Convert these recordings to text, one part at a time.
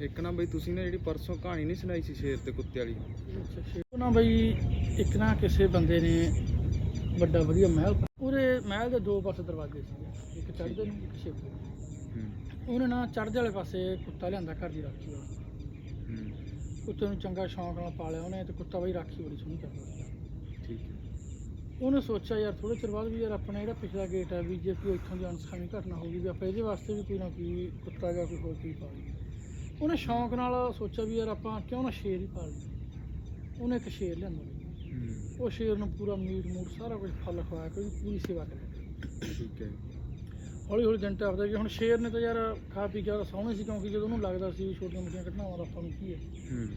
ਇੱਕ ਨਾ ਬਈ ਤੁਸੀਂ ਨਾ ਜਿਹੜੀ ਪਰਸੋਂ ਕਹਾਣੀ ਨਹੀਂ ਸੁਣਾਈ ਸੀ ਸ਼ੇਰ ਤੇ ਕੁੱਤੇ ਵਾਲੀ? ਉਹ ਨਾ ਬਈ ਇੱਕ ਨਾ ਕਿਸੇ ਬੰਦੇ ਨੇ ਵੱਡਾ ਵਧੀਆ ਮਹਿਲ ਉਹਦੇ ਮਹਿਲ ਦੇ ਦੋ ਪਾਸੇ ਦਰਵਾਜ਼ੇ ਸੀ ਇੱਕ ਚੜ੍ਹਦੇ ਨੂੰ ਇੱਕ ਛੇਪੇ ਹੂੰ। ਉਹਨੇ ਨਾ ਚੜ੍ਹਦੇ ਵਾਲੇ ਪਾਸੇ ਕੁੱਤਾ ਲਿਆਂਦਾ ਘਰ ਦੀ ਰਾਖੀ ਹੂੰ। ਕੁੱਤੇ ਨੂੰ ਚੰਗਾ ਸ਼ੌਂਕ ਨਾਲ ਪਾਲਿਆ ਉਹਨੇ ਤੇ ਕੁੱਤਾ ਬਈ ਰਾਖੀ ਬੜੀ ਸੋਹਣੀ ਕਰਦਾ ਠੀਕ ਹੈ। ਉਹਨੇ ਸੋਚਿਆ ਯਾਰ ਥੋੜੇ ਚਿਰ ਬਾਅਦ ਵੀ ਯਾਰ ਆਪਣਾ ਜਿਹੜਾ ਪਿਛਲਾ ਗੇਟ ਹੈ ਵੀ ਜੇ ਕੋਈ ਇੱਥੋਂ ਦੀ ਅਣਸਖਾਮੀ ਘਟਨਾ ਹੋਊਗੀ ਵੀ ਆਪਾਂ ਇਹਦੇ ਵਾਸਤੇ ਵੀ ਕੋਈ ਨਾ ਕੋਈ ਕੁੱਤਾ ਜਾਂ ਕੋਈ ਹੋਰ ਚੀਜ਼ ਪਾ ਲਈਏ ਉਹਨੇ ਸ਼ੌਂਕ ਨਾਲ ਸੋਚਿਆ ਵੀ ਯਾਰ ਆਪਾਂ ਕਿਉਂ ਨਾ ਸ਼ੇਰ ਹੀ ਪਾਲ ਲਈਏ। ਉਹਨੇ ਇੱਕ ਸ਼ੇਰ ਲਿਆਂਦਾ ਉਹ ਸ਼ੇਰ ਨੂੰ ਪੂਰਾ ਮੀਟ ਮੂਟ ਸਾਰਾ ਕੁਝ ਫਲ ਖਵਾਇਆ ਕੋਈ ਪੂਰੀ ਸੇਵਾ ਕਰੀ। ਠੀਕ ਹੈ। ਹੌਲੀ ਹੌਲੀ ਦਿਨ ਟੱਪਦਾ ਕਿ ਹੁਣ ਸ਼ੇਰ ਨੇ ਤਾਂ ਯਾਰ ਖਾ ਪੀ ਕੇ ਉਹਦਾ ਸੌਣੇ ਸੀ ਕਿਉਂਕਿ ਜਦੋਂ ਉਹਨੂੰ ਲੱਗਦਾ ਸੀ ਵੀ ਛੋਟੀਆਂ ਮੋਟੀਆਂ ਘਟਨਾਵਾਂ ਦਾ ਆਪਾਂ ਨੂੰ ਕੀ ਹੈ। ਹੂੰ।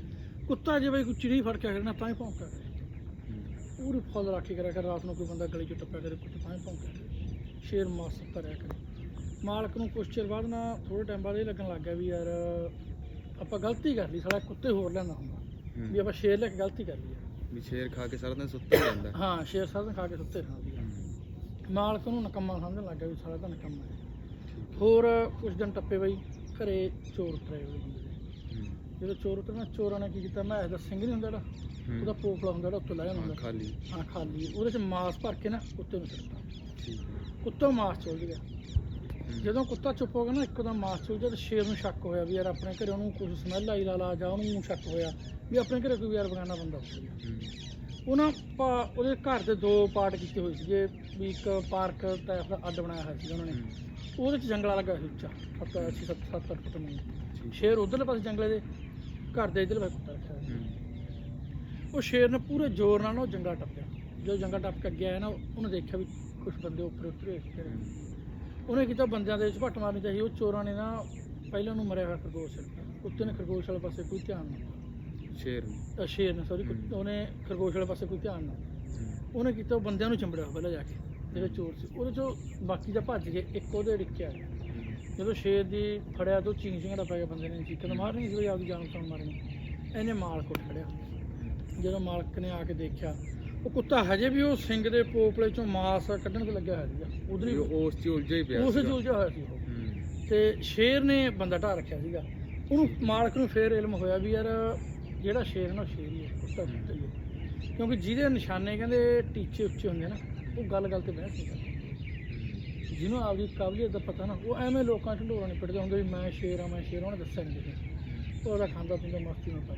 ਕੁੱਤਾ ਜੇ ਬਈ ਕੋਈ ਚਿੜੀ ਫੜ ਕੇ ਖੜਨਾ ਤਾਂ ਹੀ ਭੌਂਕਦਾ ਪੂਰੀ ਫੁੱਲ ਰਾਖੀ ਕਰਿਆ ਕਰ ਰਾਤ ਨੂੰ ਕੋਈ ਬੰਦਾ ਗਲੀ 'ਚ ਟੱਪਿਆ ਕਰੇ ਕੁੱਤੇ ਤਾਂ ਹੀ ਕਰੇ ਸ਼ੇਰ ਮਾਸ ਧਰਿਆ ਕਰੇ। ਮਾਲਕ ਨੂੰ ਕੁਛ ਚਿਰ ਬਾਅਦ ਨਾ ਥੋੜੇ ਟਾਈਮ ਬਾਅਦ ਇਹ ਲੱਗਣ ਲੱਗ ਗਿਆ ਵੀ ਯਾਰ ਆਪਾਂ ਗਲਤੀ ਕਰ ਲਈ ਸਾਲਾ ਕੁੱਤੇ ਹੋਰ ਲੈਂਦਾ ਹੁੰਦਾ। ਵੀ ਆਪਾਂ ਸ਼ੇਰ ਲੈ ਕੇ ਗਲਤੀ ਕਰ ਲਈ। ਵੀ ਸ਼ੇਰ ਖਾ ਕੇ ਸਾਰਾ ਦਿਨ ਸੁੱਤਾ ਰਹਿੰਦਾ। ਹਾਂ ਸ਼ੇਰ ਸਾਰਾ ਦਿਨ ਖਾ ਕੇ ਸੁੱਤੇ ਰਹਿੰਦਾ ਮਾਲਕ ਨੂੰ ਨਕੰਮਾ ਸਮਝਣ ਲੱਗ ਗਿਆ ਵੀ ਸਾਲਾ ਤਾਂ ਨਕੰਮਾ ਹੈ। ਹੋਰ ਕੁਝ ਦਿਨ ਟੱਪੇ ਬਈ ਘਰੇ ਚੋਰ ਉਤਰੇ ਉਹਦੇ ਬੰਦੇ ਦੇ। ਜਦੋਂ ਚੋਰ ਉਤਰਨਾ ਚੋਰਾਂ ਨੇ ਕੀ ਕੀਤਾ ਮੈਂ ਦਾ ਸਿੰਘ ਨਹੀਂ ਹੁੰਦਾ ਜਿਹੜਾ ਉਹਦਾ ਪੋਪਲਾ ਹੁੰਦਾ ਜਿਹੜਾ ਉੱਤੇ ਹਾਂ, ਹੁੰਦਾ ਖਾਲੀ। ਹਾਂ ਖਾਲੀ। ਉਹਦੇ ਚ ਮਾਸ ਭਰ ਕੇ ਨਾ ਕੁੱਤੇ ਨੂੰ ਸਿੱਟਤਾ। ਠੀਕ ਕੁੱਤਾ ਮਾਸ ਚੁੱਲ ਗਿਆ। ਜਦੋਂ ਕੁੱਤਾ ਚੁੱਪ ਹੋ ਗਿਆ ਨਾ ਇੱਕਦਮ ਮਾਸ ਗਿਆ ਤੇ ਸ਼ੇਰ ਨੂੰ ਸ਼ੱਕ ਹੋਇਆ ਵੀ ਯਾਰ ਆਪਣੇ ਘਰੇ ਉਹਨੂੰ ਕੁਝ ਸਮੈਲ ਆਈ ਲਾ ਲਾ ਜਾਂ ਉਹਨੂੰ ਸ਼ੱਕ ਹੋਇਆ ਵੀ ਆਪਣੇ ਘਰੇ ਕੋਈ ਯਾਰ ਬਗਾਨਾ ਬੰਦਾ ਹੋ ਗਿਆ ਹੂੰ ਉਹਨਾਂ ਪਾ- ਉਹਦੇ ਘਰ ਦੇ ਦੋ ਪਾਰਟ ਕੀਤੇ ਹੋਏ ਸੀਗੇ ਵੀ ਇੱਕ ਪਾਰਕ ਟਾਈਪ ਦਾ ਅੱਡ ਬਣਾਇਆ ਹੋਇਆ ਸੀ ਉਹਨਾਂ ਨੇ। ਉਹਦੇ ਚ ਜੰਗਲਾ ਲੱਗਾ ਸੀ ਉੱਚਾ ਸੱਤ ਅੱਠ ਸੱਤ ਸੱਤ ਅੱਠ ਫੁੱਟ ਮੰਗ ਠੀਕ। ਸ਼ੇਰ ਉਧਰਲੇ ਪਾਸੇ ਜੰਗਲੇ ਦੇ ਘਰ ਦੇ ਇਧਰਲੇ ਪਾਸੇ ਕੁੱਤਾ ਰੱਖਿਆ ਉਹ ਸ਼ੇਰ ਨੇ ਪੂਰੇ ਜ਼ੋਰ ਨਾਲ ਨਾ ਉਹ ਜੰਗਲਾ ਟੱਪਿਆ। ਜਦੋਂ ਜੰਗਲ ਟੱਪ ਕੇ ਅੱਗੇ ਆਇਆ ਨਾ ਉਹਨੇ ਦੇਖਿਆ ਵੀ ਕੁਝ ਬੰਦੇ ਉੱਪਰ ਉਤਰੇ ਉਹਨੇ ਕੀਤਾ ਬੰਦਿਆਂ ਦੇ ਝਪੱਟ ਮਾਰਨੀ ਚਾਹੀ ਉਹ ਚੋਰਾਂ ਨੇ ਨਾ ਪਹਿਲਾਂ ਉਹਨੂੰ ਮਰਿਆ ਹੋਇਆ ਖਰਗੋਸ਼ ਕੁੱਤੇ ਨੇ ਖਰਗੋਸ਼ ਵਾਲੇ ਪਾਸੇ ਕੋਈ ਧਿਆਨ ਨਹੀਂ ਸ਼ੇਰ ਨੂੰ? ਅ, ਸ਼ੇਰ ਨੇ ਸੌਰੀ। ਉਹਨੇ ਖਰਗੋਸ਼ ਵਾਲੇ ਪਾਸੇ ਕੋਈ ਧਿਆਨ ਨਹੀਂ ਹੂੰ। ਉਹਨੇ ਕੀਤਾ ਉਹ ਬੰਦਿਆਂ ਨੂੰ ਚੰਬੜਿਆ ਪਹਿਲਾਂ ਜਾ ਕੇ ਜਿਹੜੇ ਚੋਰ ਸੀ। ਉਹਦੇ ਚੋਂ ਬਾਕੀ ਦਾ ਭੱਜ ਗਏ ਇੱਕ ਉਹਦੇ ਡਿੱਕਿਆ ਜਦੋਂ ਸ਼ੇਰ ਦੀ ਫੜਿਆ ਤਾਂ ਚੀਂ ਸਿੰਘੜਾ ਪੈ ਗਿਆ ਬੰਦੇ ਨੇ ਚੀਕਾਂ ਤਾਂ ਮਾਰਨੀ ਸੀ ਵੀ ਆਪਦੀ ਜਾਨ ਤੋਂ ਮਾਰਨੀ ਇਹਨੇ ਮਾਲਕ ਉੱਠ ਖੜਿਆ ਜਦੋਂ ਮਾਲਕ ਨੇ ਆ ਕੇ ਦੇਖਿਆ ਉਹ ਕੁੱਤਾ ਹਜੇ ਵੀ ਉਹ ਸਿੰਘ ਦੇ ਪੋਪਲੇ ਚੋਂ ਮਾਸ ਕੱਢਣ ਤੇ ਲੱਗਿਆ ਹੋਇਆ ਸੀਗਾ। ਉਧਰ ਹੀ ਉਸ ਚ ਉਲਝਿਆ ਹੀ ਪਿਆ ਉਸੇ। ਚ ਉਲਝਿਆ ਹੋਇਆ ਸੀ ਉਹ। ਹੂੰ। ਤੇ ਸ਼ੇਰ ਨੇ ਬੰਦਾ ਢਾ ਰੱਖਿਆ ਸੀਗਾ। ਉਹਨੂੰ ਮਾਲਕ ਨੂੰ ਫੇਰ ਇਲਮ ਹੋਇਆ ਵੀ ਯਾਰ ਜਿਹੜਾ ਸ਼ੇਰ ਨਾ ਸ਼ੇਰ ਹੀ ਹੈ ਕੁੱਤਾ ਕੁੱਤਾ ਹੀ ਹੈ। ਕਿਉਂਕਿ ਜਿਹਦੇ ਨਿਸ਼ਾਨੇ ਕਹਿੰਦੇ ਟੀਚੇ ਉੱਚੇ ਹੁੰਦੇ ਨਾ ਉਹ ਗੱਲ ਗੱਲ ਤੇ ਬਹਿਸ ਨਹੀਂ ਕਰਦਾ। ਜਿਹਨੂੰ ਆਪਦੀ ਕਾਬਲੀਅਤ ਦਾ ਪਤਾ ਨਾ ਉਹ ਐਵੇਂ ਲੋਕਾਂ ਢੰਡੋਰਾ ਨਹੀਂ ਪਿੱਟਦੇ ਹੁੰਦੇ ਵੀ ਮੈਂ ਸ਼ੇਰ ਆ ਮੈਂ ਸ਼ੇਰ ਆ ਉਹਨੇ ਦੱਸਿਆ ਨਹੀਂ ਉਹਦਾ ਖਾਂਦਾ ਪੀਂਦਾ ਮਸਤੀ ਨਾਲ ਪਾ